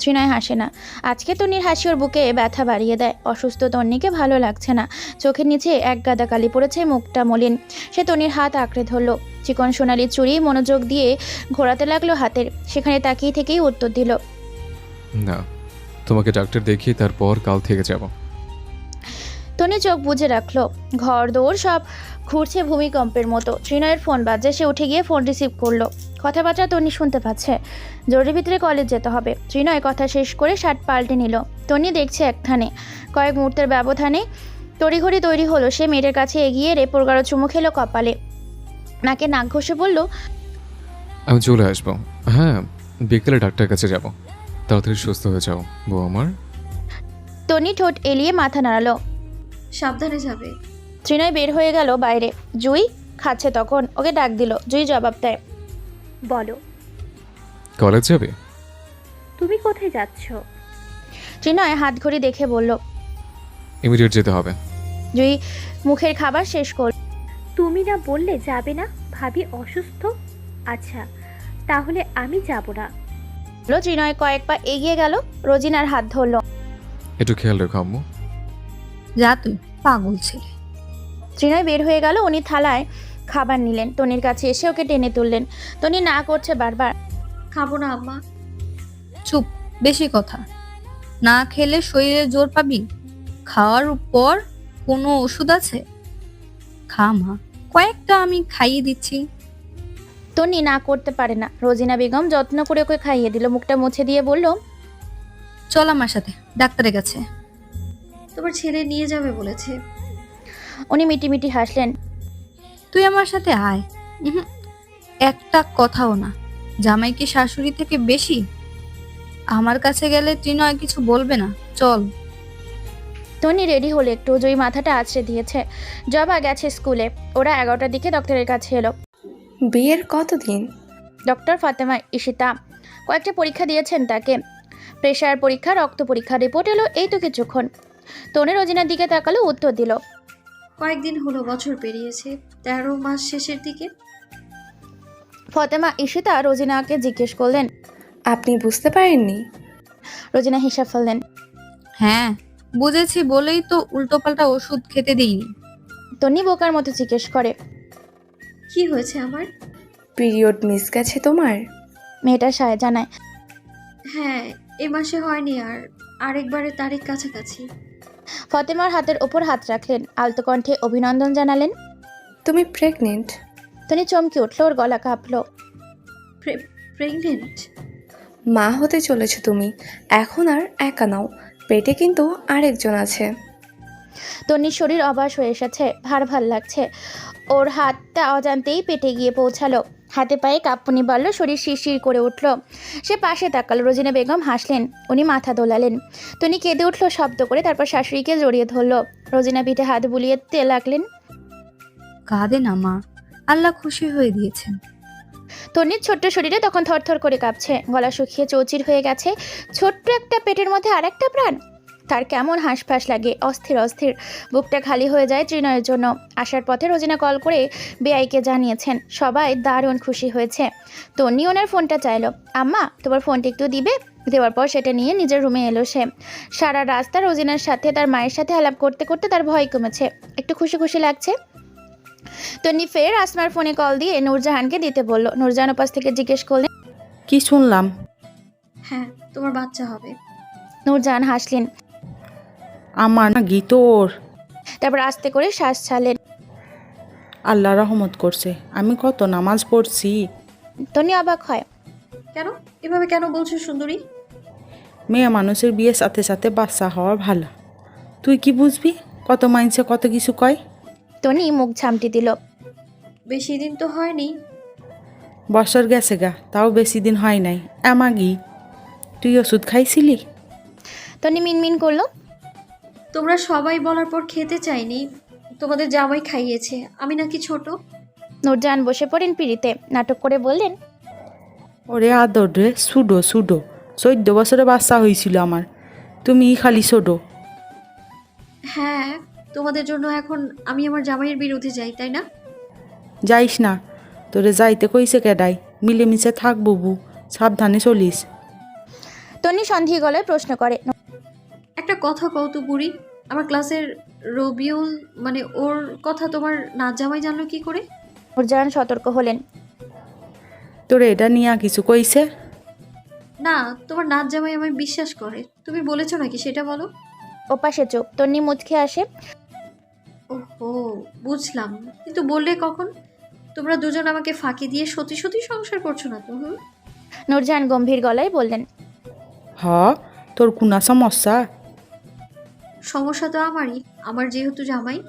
ত্রিনয় হাসে না। আজকে তন্নির হাসি ওর বুকে ব্যথা বাড়িয়ে দেয়। অসুস্থ তন্নিকে ভালো লাগছে না। চোখের নিচে এক গাদা কালি পড়েছে, মুখটা মলিন। সে তন্নির হাত আঁকড়ে ধরলো। চিকন সোনালি চুড়ি মনোযোগ দিয়ে ঘোরাতে লাগল হাতের। সেখানে তাকিয়ে থেকেই উত্তর দিল, না, তোমাকে ডাক্তার দেখিয়ে তারপর কাল থেকে যাব। তনি চোখ বুঝে রাখল। ঘর দৌড় সব ঘুরছে ভূমিকম্পের মতো। ত্রিনয়ের ফোন বাজে সে উঠে গিয়ে ফোন রিসিভ করল। কথাবার্তা তনি শুনতে পাচ্ছে। জরুরি ভিতরে কলেজ যেতে হবে। ত্রিনয় কথা শেষ করে শার্ট পাল্টে নিল। তনি দেখছে একখানে। কয়েক মুহূর্তের ব্যবধানে তড়িঘড়ি তৈরি হলো। সে মেয়েটার কাছে এগিয়ে রেপোর গাঢ় চুমু খেলো কপালে। নাকে নাক ঘষে বলল আমি চলে আসব। হ্যাঁ বিকেলে ডাক্তার কাছে যাব। তাড়াতাড়ি সুস্থ হয়ে যাও বউ আমার। তনি ঠোঁট এলিয়ে মাথা নাড়ালো। সাবধানে যাবে। ত্রিনয় বের হয়ে গেল বাইরে। জুই খাচ্ছে তখন। ওকে ডাক দিল। জুই জবাব দেয়। বলো। কলেজ যাবে? তুমি কোথায় যাচ্ছ? ত্রিনয় হাত ঘড়ি দেখে বলল ইমিডিয়েট যেতে হবে। জুই মুখের খাবার শেষ করল তুমি না বললে যাবে না? ভাবি অসুস্থ? আচ্ছা তাহলে আমি যাব না। ত্রিনয় কয়েক পা এগিয়ে গেল। রোজিনার হাত ধরল। একটু খেয়াল রেখো আম্মু। যা তুই পাগল ছেলে। ত্রিনয় বের হয়ে গেল উনি থালায় খাবার নিলেন। তনির কাছে এসে ওকে টেনে তুললেন। তনি না করছে বারবার খাব না আম্মা। চুপ বেশি কথা। না খেলে শরীরে জোর পাবি? খাওয়ার পর কোনো ওষুধ আছে? খা মা। কয়েকটা আমি খাইয়ে দিচ্ছি। তনি না করতে পারে না। রোজিনা বেগম যত্ন করে ওকে খাইয়ে দিল। মুখটা মুছে দিয়ে বলল চল আমার সাথে। ডাক্তারের কাছে। তোমার ছেলে নিয়ে যাবে বলেছে। উনি মিটি মিটি হাসলেন। তুই আমার সাথে আয়। উহুম, একটা কথাও না। জামাই কি শাশুড়ি থেকে বেশি? আমার কাছে গেলে ত্রিনয় কিছু বলবে না। চল। তনি রেডি হলে একটু জয়ী মাথাটা আছড়ে দিয়েছে। জবা গেছে স্কুলে। ওরা এগারোটার দিকে ডক্টরের কাছে এলো। বিয়ের কতদিন? ডক্টর ফাতেমা ইশিতা কয়েকটা পরীক্ষা দিয়েছেন তাকে। প্রেশার পরীক্ষা রক্ত পরীক্ষা রিপোর্ট এলো এই তো কিছুক্ষণ। তনি রোজিনার দিকে তাকালো উত্তর দিল কয়েকদিন হলো বছর পেরিয়েছে তেরো মাস শেষের দিকে। ফতেমা ইশিতা রোজিনাকে জিজ্ঞেস করলেন আপনি বুঝতে পারেননি? রোজিনা হিসাব ফেললেন হ্যাঁ বুঝেছি বলেই তো উল্টোপাল্টা ওষুধ খেতে দিইনি। তনি বোকার মতো জিজ্ঞেস করে কি হয়েছে আমার? পিরিয়ড মিস গেছে তোমার? মেয়েটা সায় জানায় হ্যাঁ এ মাসে হয়নি আর আরেকবারের তারিখ কাছাকাছি। ফতেমার হাতের ওপর হাত রাখলেন। আলতো কণ্ঠে অভিনন্দন জানালেন তুমি প্রেগনেন্ট তনি চমকে উঠল ওর গলা কাঁপলো। প্রেগনেন্ট মা হতে চলেছো তুমি এখন আর একা নাও পেটে কিন্তু আরেকজন আছে। তনির শরীর অবাস হয়ে এসেছে ভার ভালো লাগছে। ওর হাতটা অজান্তেই পেটে গিয়ে পৌঁছালো। হাতে পায়ে কাঁপুনি বাড়ল শরীর শিরশির করে উঠল। সে পাশে তাকালো রোজিনা বেগম হাসলেন উনি মাথা দোলালেন। তনি কেঁদে উঠল শব্দ করে তারপর শাশুড়িকে জড়িয়ে ধরলো। রোজিনা পিঠে হাত বুলিয়ে তে লাগলেন কাঁদে না মা আল্লাহ খুশি হয়ে দিয়েছেন। তনির ছোট্ট শরীরে তখন থরথর করে কাঁপছে গলা শুকিয়ে চৌচির হয়ে গেছে। ছোট্ট একটা পেটের মধ্যে আর একটা প্রাণ তার কেমন হাঁসফাঁস লাগে? অস্থির অস্থির। বুকটা খালি হয়ে যায় ত্রিনয়ের জন্য। আসার পথে রোজিনা কল করে বেআইকে জানিয়েছেন সবাই দারুণ খুশি হয়েছে। তন্নি ওনার ফোনটা চাইলো। আম্মা তোমার ফোনটা একটু দিবে? দেওয়ার পর সেটা নিয়ে নিজের রুমে এলো সে। সারা রাস্তা রোজিনার সাথে তার মায়ের সাথে আলাপ করতে করতে তার ভয় কমেছে। একটু খুশি খুশি লাগছে? তন্নি ফের আসমার ফোনে কল দিয়ে নূরজাহানকে দিতে বলল। নূরজাহান উপাস থেকে জিজ্ঞেস করলেন কি শুনলাম? হ্যাঁ তোমার বাচ্চা হবে। নূরজাহান হাসলেন আমার না গীতর তারপর আস্তে করে শ্বাস ছাড়লেন। আল্লাহ রহমত করছে আমি কত নামাজ পড়ছি। তনি অবাক হয়। কেন? এভাবে কেন বলছো সুন্দরী? মেয়ে মানুষের বিয়ের সাথে সাথে বাচ্চা হওয়া ভালো। তুই কি বুঝবি? কত মাইনসে কত কিছু কয়? টনি মুখ ঝামটি দিল। বেশি দিন তো হয়নি। বছর গেছে গা তাও বেশি দিন হয় নাই। এমাগি তুই ওষুধ খাইছিলি? টনি মিনমিন করল। তোমরা সবাই বলার পর খেতে চাইনি তোমাদের জামাই খাইয়েছে আমি নাকি ছোট? নূরজাহান বসে পড়েন পিড়িতে নাটক করে বললেন ওরে আদর রে সুডো সুডো চোদ্দ বছরে বাচ্চা হয়েছিল আমার তুমি খালি ছোটো। হ্যাঁ তোমাদের জন্য এখন আমি আমার জামাইয়ের বিরুদ্ধে যাই তাই না? যাইস না তোরে যাইতে কইছে কেডাই মিলেমিশে থাক বুবু সাবধানে চলিস। তন্নি সন্ধি গলায় প্রশ্ন করে একটা কথা কও তো বুড়ি আমার ক্লাসের রবিউল মানে ওর কথা তোমার নাচ জামাই জানলো কি করে? ওর নূরজাহান সতর্ক হলেন। তোর এটা নিয়ে কিছু কইছে? না তোমার নাচ জামাই আমায় বিশ্বাস করে। তুমি বলেছ নাকি সেটা বলো? ওপাশে চুপ তন্নি মুচকে আসে। ওহো বুঝলাম। কিন্তু বললে কখন? তোমরা দুজন আমাকে ফাঁকি দিয়ে সত্যি সত্যি সংসার করছ না তো হুম? নূরজাহান গম্ভীর গলায় বললেন হ তোর কোনা সমস্যা? সমস্যা তো আমারই। আমার যেহেতু জামাই।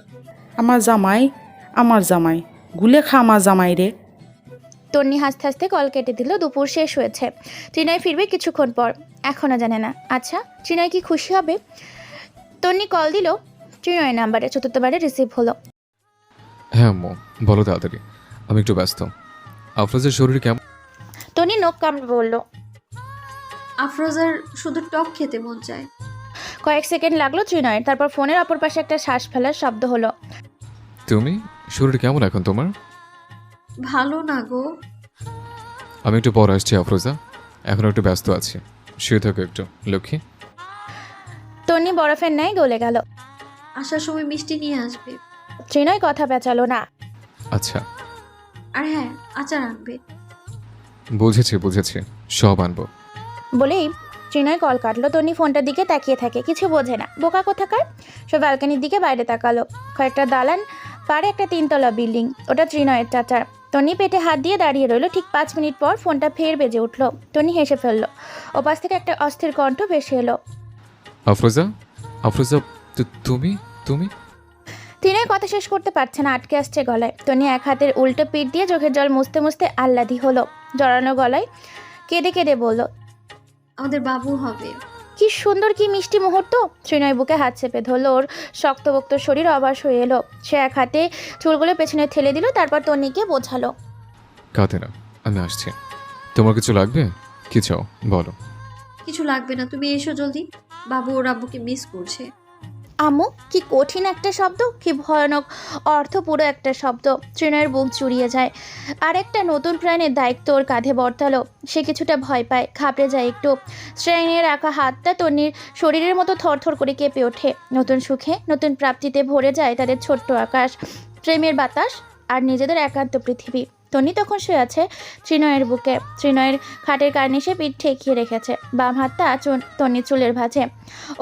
আমার জামাই? আমার জামাই। গুলে খা আমার জামাই রে। তন্নি হাসতে হাসতে কল কেটে দিল দুপুর শেষ হয়েছে। ত্রিনয় ফিরবে কিছুক্ষণ পর এখনও জানে না। আচ্ছা ত্রিনয় কি খুশি হবে? তন্নি কল দিল ত্রিনয়ের নাম্বারে চতুর্থবারে রিসিভ হলো। হ্যাঁ আম্মু বলো তাড়াতাড়ি। আমি একটু ব্যস্ত। আফরোজের শরীর কেমন? তন্নি নখ কামড়ে বলল আফরোজার শুধু টক খেতে মন চায়। কয়েক সেকেন্ড লাগল ত্রিনয়ের তারপর ফোনের অপর পাশে একটা শ্বাস ফেলার শব্দ হলো। তুমি? শরীর কেমন এখন তোমার? ভালো না গো। আমি একটু পর আসছি আফরোজা। এখন একটু ব্যস্ত আছি। শুয়ে থাকো একটু লক্ষ্মী। তন্নি বরফের ন্যায় গলে গেল। আসার সময় মিষ্টি নিয়ে আসবে। ত্রিনয় কথা পেঁচালো না। আচ্ছা। আর হ্যাঁ আচার আনবে। বুঝেছি বুঝেছি। সব আনব। বলেই ত্রিনয় কল কাটলো তন্নি ফোনটার দিকে তাকিয়ে থাকে কিছু বোঝে না। বোকা কোথাকার? সে ব্যালকানির দিকে বাইরে তাকালো। কয়েকটা দালান পারে একটা তিনতলা বিল্ডিং ওটা ত্রিনয়ের চাচার টনি পেটে হাত দিয়ে দাঁড়িয়ে রইল ঠিক পাঁচ মিনিট পর ফোনটা ফের বেজে উঠল। টনি হেসে ফেলল ওপাশ থেকে একটা অস্থির কণ্ঠ ভেসে এলো। আফরোজা? আফরোজা তুমি? তুমি? ত্রিনয় কথা শেষ করতে পারছে না আটকে আসছে গলায়। টনি এক হাতের উল্টো পিঠ দিয়ে চোখের জল মুছতে মুছতে আহ্লাদি হলো। জড়ানো গলায় কেঁদে কেঁদে বলল আমাদের বাবু হবে। কি সুন্দর কি মিষ্টি মুহূর্ত। শ্রীনয় বুকে হাত চেপে ধরলো ওর শক্তবক্ত শরীর অবাস হয়ে এলো। সে এক হাতে চুলগুলো পেছনে ঠেলে দিল তারপর তন্নিকে বোঝালো। কাঁদে না আমি আসছি। তোমার কিছু লাগবে? কি চাও? বলো। কিছু লাগবে না তুমি এসো জলদি। বাবু ওর আব্বুকে মিস করছে। আম্মু, কি কঠিন একটা শব্দ, কি ভয়ানক অর্থপুরো একটা শব্দ। ট্রেনের বুক জুড়িয়ে যায়। আর একটা নতুন প্রাণের দায়িত্ব ওর কাঁধে বর্তালো। সে কিছুটা ভয় পায়, ঘাবড়ে যায় একটু। শ্রেণে রাখা হাতটা তন্নির শরীরের মতো থরথর করে কেঁপে ওঠে। নতুন সুখে, নতুন প্রাপ্তিতে ভরে যায় তাদের ছোট্ট আকাশ। প্রেমের বাতাস আর নিজেদের একান্ত পৃথিবী। তন্নি তখন শুয়ে আছে ত্রিনয়ের বুকে। ত্রিনয়ের খাটের কার্নিশে পিঠ ঠেকিয়ে রেখেছে। বাম হাতটা তন্নি চুলের ভাঁজে।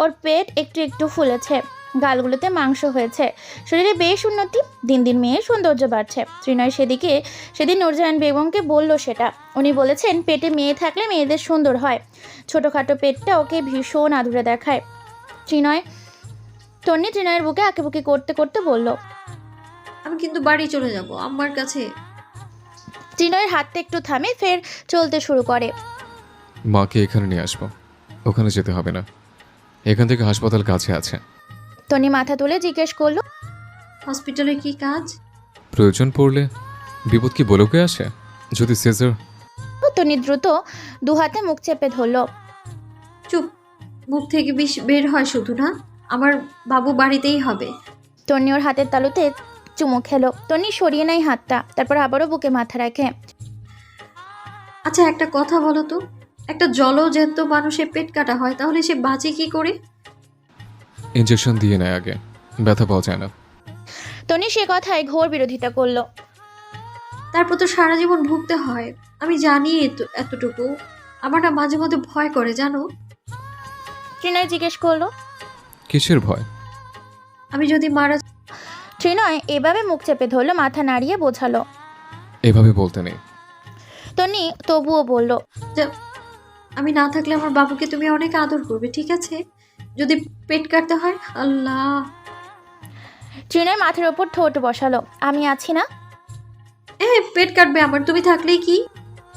ওর পেট একটু একটু ফুলেছে। গালগুলোতে মাংস হয়েছে। শরীরে বেশ উন্নতি। দিন দিন মেয়ের সৌন্দর্য বাড়ছে। ত্রিনয় সেদিকে সেদিন নূরজাহান বেগমকে বলল সেটা। উনি বলেছেন, পেটে মেয়ে থাকলে মেয়েদের সুন্দর হয়। ছোটোখাটো পেটটা ওকে ভীষণ আদুরে দেখায়। ত্রিনয় তন্নি ত্রিনয়ের বুকে আঁকেবুকি করতে করতে বলল, আমি কিন্তু বাড়ি চলে যাব। আমার কাছে ত্রিনয়ের হাতটা একটু থামে ফের চলতে শুরু করে। মাকে এখানে নিয়ে আসব। ওখানে যেতে হবে না। এখান থেকে হাসপাতাল কাছে আছে। টনি মাথা তুলে জিজ্ঞেস করল হসপিটালে কি কাজ? প্রয়োজন পড়লে বিপদ কি বলকে আসে? যদি সেজার তন্নি দ্রুত দু হাতে মুখ চেপে ধরলো। চুপ মুখ থেকে বিষ বের হয় শুধু না আমার বাবু বাড়িতেই হবে। তন্নি ওর হাতের তালুতে চুমু খেলো। তন্নি সরিয়ে নেয় হাতটা তারপর আবারও বুকে মাথা রাখে। আচ্ছা একটা কথা বলো তো। একটা জলজ্যান্ত মানুষের পেট কাটা হয় তাহলে সে বাঁচে কি করে? ইঞ্জেকশন দিয়ে নেয় আগে। ব্যথা পাওয়া যায় না। তনি সে কথায় ঘোর বিরোধিতা করল। তারপর তো সারা জীবন ভুগতে হয়। আমি জানি এত- এতটুকু। আমার না মাঝে মধ্যে ভয় করে জানো? ত্রিনয় জিজ্ঞেস করল। কিসের ভয়? আমি যদি মারা ত্রিনয় এভাবে মুখ চেপে ধরলো মাথা নাড়িয়ে বোঝালো। এভাবে বলতে নেই। তনি তবুও বলল আমি না থাকলে আমার বাবুকে তুমি অনেক আদর করবে ঠিক আছে? যদি পেট কাটতে হয় আল্লাহ! ত্রিনয় মাথার ওপর ঠোঁট বসালো আমি আছি না? এ পেট কাটবে আমার তুমি থাকলেই কি?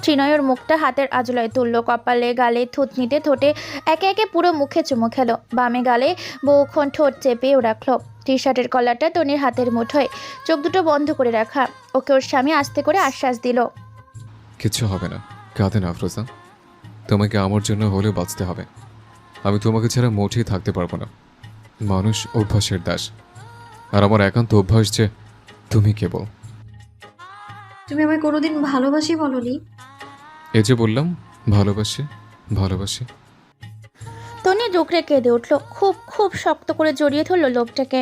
ত্রিনয় ওর মুখটা হাতের আজলায় তুললো কপালে গালে থুতনিতে ঠোঁটে একে একে পুরো মুখে চুমু খেলো। বামে গালে বহুক্ষণ ঠোঁট চেপেও রাখল। টি শার্টের কলারটা তনির হাতের মুঠোয়। চোখ দুটো বন্ধ করে রাখা। ওকে ওর স্বামী আস্তে করে আশ্বাস দিল। কিচ্ছু হবে না। কাঁদে না আফরোজা। তোমাকে আমার জন্য হলেও বাঁচতে হবে। আমি তোমাকে ছাড়া মোটেই থাকতে পারব না। মানুষ অভ্যাসের দাস। আর আমার একান্ত অভ্যাস যে তুমি কেবল। তুমি আমায় কোনোদিন ভালোবাসি বলনি। এই যে বললাম, ভালোবাসি ভালোবাসি। তনি ডুকরে কেঁদে উঠল, খুব খুব শক্ত করে জড়িয়ে ধরল লোকটাকে।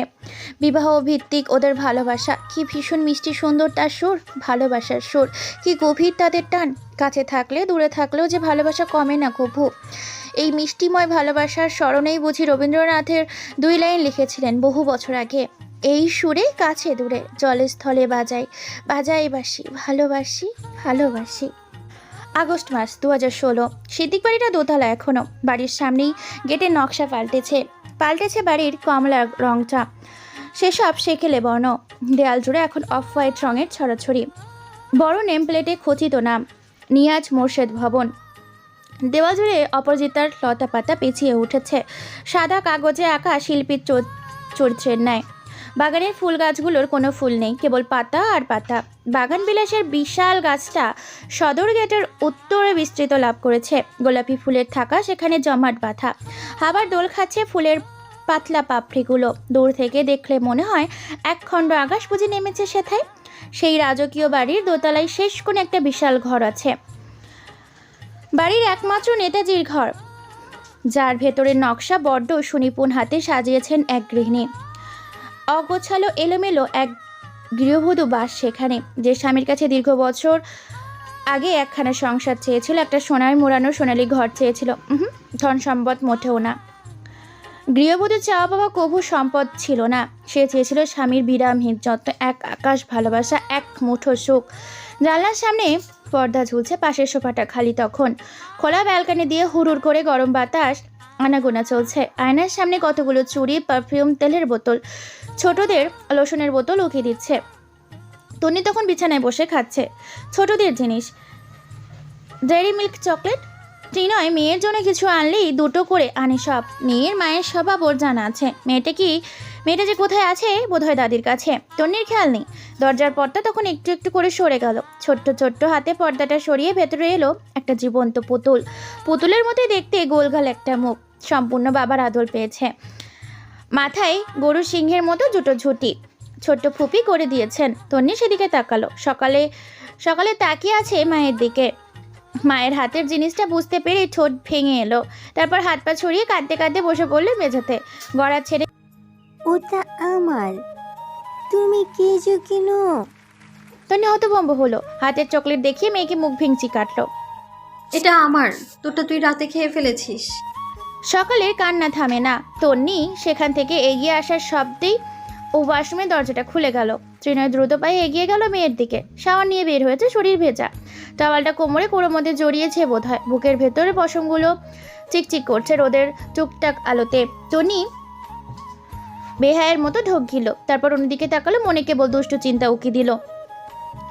বিবাহ ভিত্তিক ওদের ভালোবাসা, কি ভীষণ মিষ্টি সুন্দর তার সুর, ভালোবাসার সুর। কি গভীর তাদের টান, কাছে থাকলে, দূরে থাকলেও যে ভালোবাসা কমে না কভু। এই মিষ্টিময় ভালোবাসার স্মরণেই বুঝি রবীন্দ্রনাথের দুই লাইন লিখেছিলেন বহু বছর আগে, এই সুরে কাছে দূরে জলে স্থলে বাজাই বাজাই বাসি ভালোবাসি ভালোবাসি। আগস্ট মাস দু হাজার ষোলো। সিদ্দিক বাড়িটা দোতলা এখনও বাড়ির সামনেই গেটের নকশা পাল্টেছে। পাল্টেছে বাড়ির কমলা রংটা। সেসব সেকেলে বর্ণ। দেয়াল জুড়ে এখন অফ হোয়াইট রঙের ছড়াছড়ি। বড় নেম প্লেটে খচিত নাম, নিয়াজ মোর্শেদ ভবন। দেওয়াল জুড়ে অপরাজিতার লতা পাতা পেঁচিয়ে উঠেছে। সাদা কাগজে আঁকা শিল্পীর চরিত্রের ন্যায়। বাগানের ফুল গাছগুলোর কোনো ফুল নেই, কেবল পাতা আর পাতা। বাগান বিলাসের বিশাল গাছটা সদর গেটের উত্তরে বিস্তৃত লাভ করেছে। গোলাপি ফুলের থাকা সেখানে জমাট বাঁধা। আবার দোল খাচ্ছে ফুলের পাতলা পাপড়িগুলো। দূর থেকে দেখলে মনে হয় এক খণ্ড আকাশ বুঝে নেমেছে সেথায়। সেই রাজকীয় বাড়ির দোতলায় শেষ কোণে একটা বিশাল ঘর আছে। বাড়ির একমাত্র নেতাজির ঘর। যার ভেতরের নকশা বড্ড সুনিপুণ হাতে সাজিয়েছেন এক গৃহিণী। অগোছালো এলোমেলো এক গৃহবধূ বাস সেখানে যে স্বামীর কাছে দীর্ঘ বছর আগে একখানা সংসার চেয়েছিল একটা সোনার মোড়ানো সোনালি ঘর চেয়েছিল। উহুম, ধন সম্পদ মোটেও না। গৃহবধূ চাওয়া পাওয়া কভু সম্পদ ছিল না। সে চেয়েছিল স্বামীর বিরামহীন যত্ন এক আকাশ ভালোবাসা এক মুঠো সুখ। জানলার সামনে পর্দা ঝুলছে পাশের সোফাটা খালি তখন। খোলা ব্যালকানি দিয়ে হুড়ুর করে গরম বাতাস আনাগোনা চলছে। আয়নার সামনে কতগুলো চুড়ি পারফিউম তেলের বোতল। ছোটদের লোশনের বোতল উকিয়ে দিচ্ছে। তনি তখন বিছানায় বসে খাচ্ছে। ছোটদের জিনিস। ডেয়ারি মিল্ক চকলেট টিনয়, মেয়ের জন্য কিছু আনলেই দুটো করে আনে সব। মেয়ের মায়ের স্বভাব ওর জানা আছে। মেয়েটা কি, মেয়েটা যে কোথায় আছে বোধহয় দাদির কাছে। তন্নির খেয়াল নেই। দরজার পর্দা তখন একটু একটু করে সরে গেল। ছোট্ট ছোট্ট হাতে পর্দাটা সরিয়ে ভেতরে এলো একটা জীবন্ত পুতুল। পুতুলের মধ্যে দেখতে গোলগাল একটা মুখ। সম্পূর্ণ বাবার আদর পেয়েছে। মাথায় গরু সিংহের মতো দুটো ঝুটি। ছোট্ট ফুপি করে দিয়েছেন। তন্নি সেদিকে তাকালো। সকালে সকালে তাকিয়ে আছে মায়ের দিকে। মায়ের হাতের জিনিসটা বুঝতে পেরে ঠোঁট ভেঙে এলো। তারপর হাত পা ছড়িয়ে কাঁদতে কাঁদতে বসে পড়ল মেঝেতে। গড়া ছেড়ে ওটা আমার। তুমি কেজো কেন? তন্নি হতভম্ব হলো। হাতের চকলেট দেখিয়ে মেয়েকে মুখ ভেঙচি কাটলো। এটা আমার। তোটা তুই রাতে খেয়ে ফেলেছিস। সকালে কান্না থামে না। তন্নি সেখান থেকে এগিয়ে আসার শব্দেই ও ওয়াশরুমের দরজাটা খুলে গেল। ত্রিনয় দ্রুত পায়ে এগিয়ে গেল মেয়ের দিকে। শাওয়ার নিয়ে বের হয়েছে শরীর ভেজা। টাওয়ালটা কোমরে কোড়োর মধ্যে জড়িয়েছে বোধ হয় বুকের ভেতরে পশমগুলো চিকচিক করছে রোদের টুকটাক আলোতে। টনি বেহায়ের মতো ঢোক গিল। তারপর অন্যদিকে তাকালো, মনে কেবল দুষ্টু চিন্তা উকি দিল।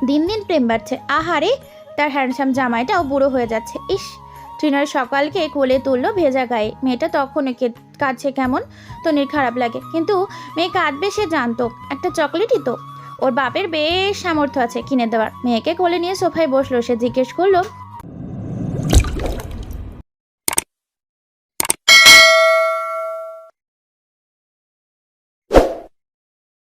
দিন দিন প্রেম বাড়ছে। আহারে, তার হ্যান্ডসাম জামাইটাও বুড়ো হয়ে যাচ্ছে। ইস ট্রিনার সকালকে কোলে তুলল ভেজা গায়ে। মেয়েটা তখন একে কাঁদছে কেমন? তনির খারাপ লাগে। কিন্তু মেয়ে কাঁদবে সে জানতো। একটা চকলেটই তো। ওর বাপের বেশ সামর্থ্য আছে কিনে দেওয়ার। মেয়েকে কোলে নিয়ে সোফায় বসল। সে জিজ্ঞেস করল